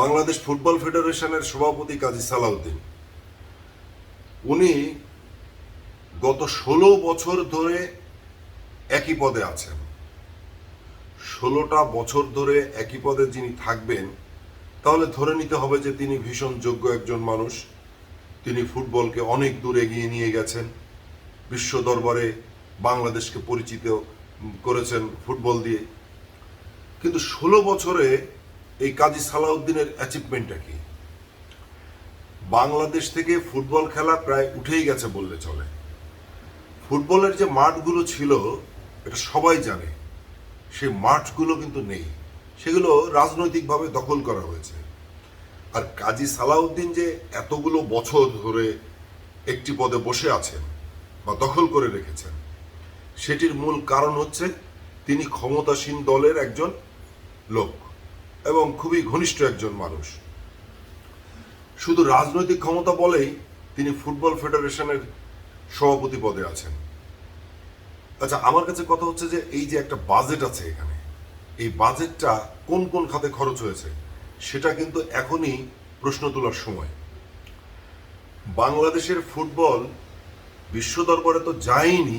Bangladesh football ফেডারেশনের সভাপতি কাজী সালাউদ্দিন। উনি গত ষোলো বছর ধরে একই পদে আছেন। ষোলোটা বছর ধরে একই পদে যিনি থাকবেন, তাহলে ধরে নিতে হবে যে তিনি ভীষণ যোগ্য একজন মানুষ। তিনি ফুটবলকে অনেক দূর এগিয়ে নিয়ে গেছেন। বিশ্ব দরবারে বাংলাদেশকে পরিচিত করেছেন ফুটবল দিয়ে। কিন্তু ষোলো বছরে এই কাজী সালাউদ্দিনের অ্যাচিভমেন্টটা কি? বাংলাদেশ থেকে ফুটবল খেলা প্রায় উঠেই গেছে বললে চলে। ফুটবলের যে মাঠগুলো ছিল, এটা সবাই জানে, সেই মাঠগুলো কিন্তু নেই। সেগুলো রাজনৈতিকভাবে দখল করা হয়েছে। আর কাজী সালাউদ্দিন যে এতগুলো বছর ধরে একটি পদে বসে আছেন বা দখল করে রেখেছেন, সেটির মূল কারণ হচ্ছে তিনি ক্ষমতাসীন দলের একজন লোক। এবং খুবই ঘনিষ্ঠ একজন মানুষ। শুধু রাজনৈতিক ক্ষমতা বলেই তিনি ফুটবল ফেডারেশনের সভাপতি পদে আছেন। আচ্ছা আমার কাছে কথা হচ্ছে যে এই যে একটা বাজেট আছে এখানে, এই বাজেটটা কোন কোন খাতে খরচ হয়েছে, সেটা কিন্তু এখনই প্রশ্ন তোলার সময়। বাংলাদেশের ফুটবল বিশ্ব দরবারে তো যায়নি,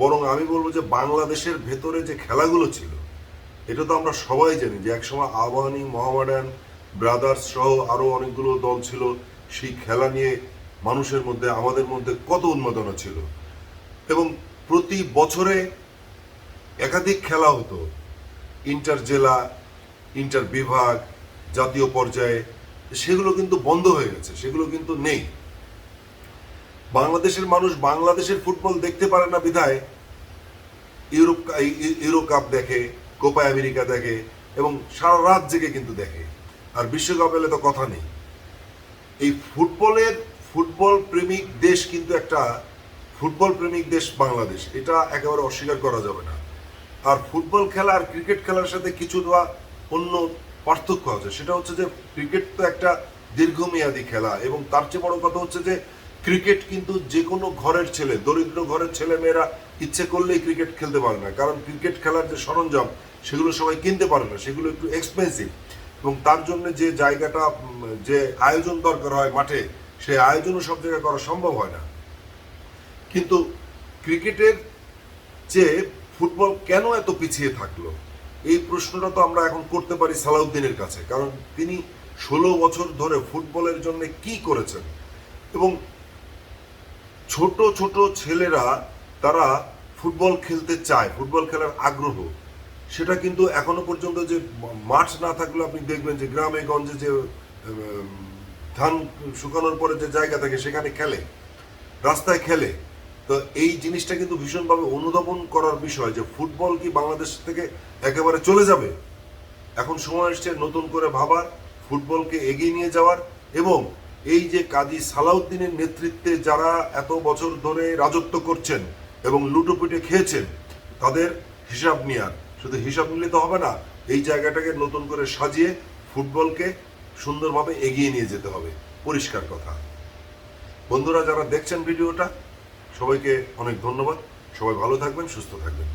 বরং আমি বলব যে বাংলাদেশের ভেতরে যে খেলাগুলো ছিল এটা তো আমরা সবাই জানি যে একসময় আবাহনী মোহামেডান ব্রাদার্স সহ আরও অনেকগুলো দল ছিল। সেই খেলা নিয়ে মানুষের মধ্যে, আমাদের মধ্যে কত উন্মাদনা ছিল। এবং প্রতি বছরে একাধিক খেলা হতো। ইন্টার জেলা, ইন্টার বিভাগ, জাতীয় পর্যায়ে, সেগুলো কিন্তু বন্ধ হয়ে গেছে, সেগুলো কিন্তু নেই। বাংলাদেশের মানুষ বাংলাদেশের ফুটবল দেখতে পারে না বিধায়, ইউরোপ ইউরো কাপ দেখে কোপা আমেরিকা দেখে এবং সারা রাত জেগে কিন্তু দেখে। আর বিশ্বকাপ এলে তো কথা নেই। এই ফুটবলের, ফুটবল প্রেমিক দেশ কিন্তু একটা ফুটবল প্রেমিক দেশ বাংলাদেশ। এটা একেবারে অস্বীকার করা যাবে না। আর ফুটবল খেলা আর ক্রিকেট খেলার সাথে কিছু বা অন্য পার্থক্য আছে। সেটা হচ্ছে যে ক্রিকেট তো একটা দীর্ঘমেয়াদী খেলা এবং তার চেয়ে বড় কথা হচ্ছে যে ক্রিকেট কিন্তু যে কোনো ঘরের ছেলে, দরিদ্র ঘরের ছেলে মেয়েরা ইচ্ছে করলেই ক্রিকেট খেলতে পারে না। কারণ ক্রিকেট খেলার যে সরঞ্জাম, সেগুলো সবাই কিনতে পারে না। সেগুলো একটু এক্সপেন্সিভ এবং তার জন্য যে জায়গাটা যে আয়োজন দরকার হয় মাঠে, সেই আয়োজনও সব জায়গায় করা সম্ভব হয় না। কিন্তু ক্রিকেটের যে ফুটবল কেন এত পিছিয়ে থাকল, এই প্রশ্নটা তো আমরা এখন করতে পারি সালাউদ্দিনের কাছে। কারণ তিনি ষোলো বছর ধরে ফুটবলের জন্য কি করেছেন? এবং ছোট ছোট ছেলেরা তারা ফুটবল খেলতে চায়, ফুটবল খেলার আগ্রহ। সেটা কিন্তু এখনও পর্যন্ত যে মাঠ না থাকলে আপনি দেখবেন যে গ্রামে, গঞ্জে যে ধান শুকানোর পরে যে জায়গা থাকে, সেখানে খেলে, রাস্তায় খেলে। তো এই জিনিসটা কিন্তু ভীষণভাবে অনুধাবন করার বিষয় যে ফুটবল কি বাংলাদেশ থেকে একেবারে চলে যাবে? এখন সময় এসছে নতুন করে ভাবার, ফুটবলকে এগিয়ে নিয়ে যাওয়ার এবং এই যে কাজী সালাউদ্দিনের নেতৃত্বে যারা এত বছর ধরে রাজত্ব করছেন এবং লুটোপুটে খেয়েছেন, তাদের হিসাব নেওয়ার শুধু হিসাব নিলে তো হবে না, এই জায়গাটাকে নতুন করে সাজিয়ে ফুটবলকে সুন্দরভাবে এগিয়ে নিয়ে যেতে হবে। পরিষ্কার কথা। বন্ধুরা, যারা দেখছেন ভিডিওটা, সবাইকে অনেক ধন্যবাদ। সবাই ভালো থাকবেন, সুস্থ থাকবেন।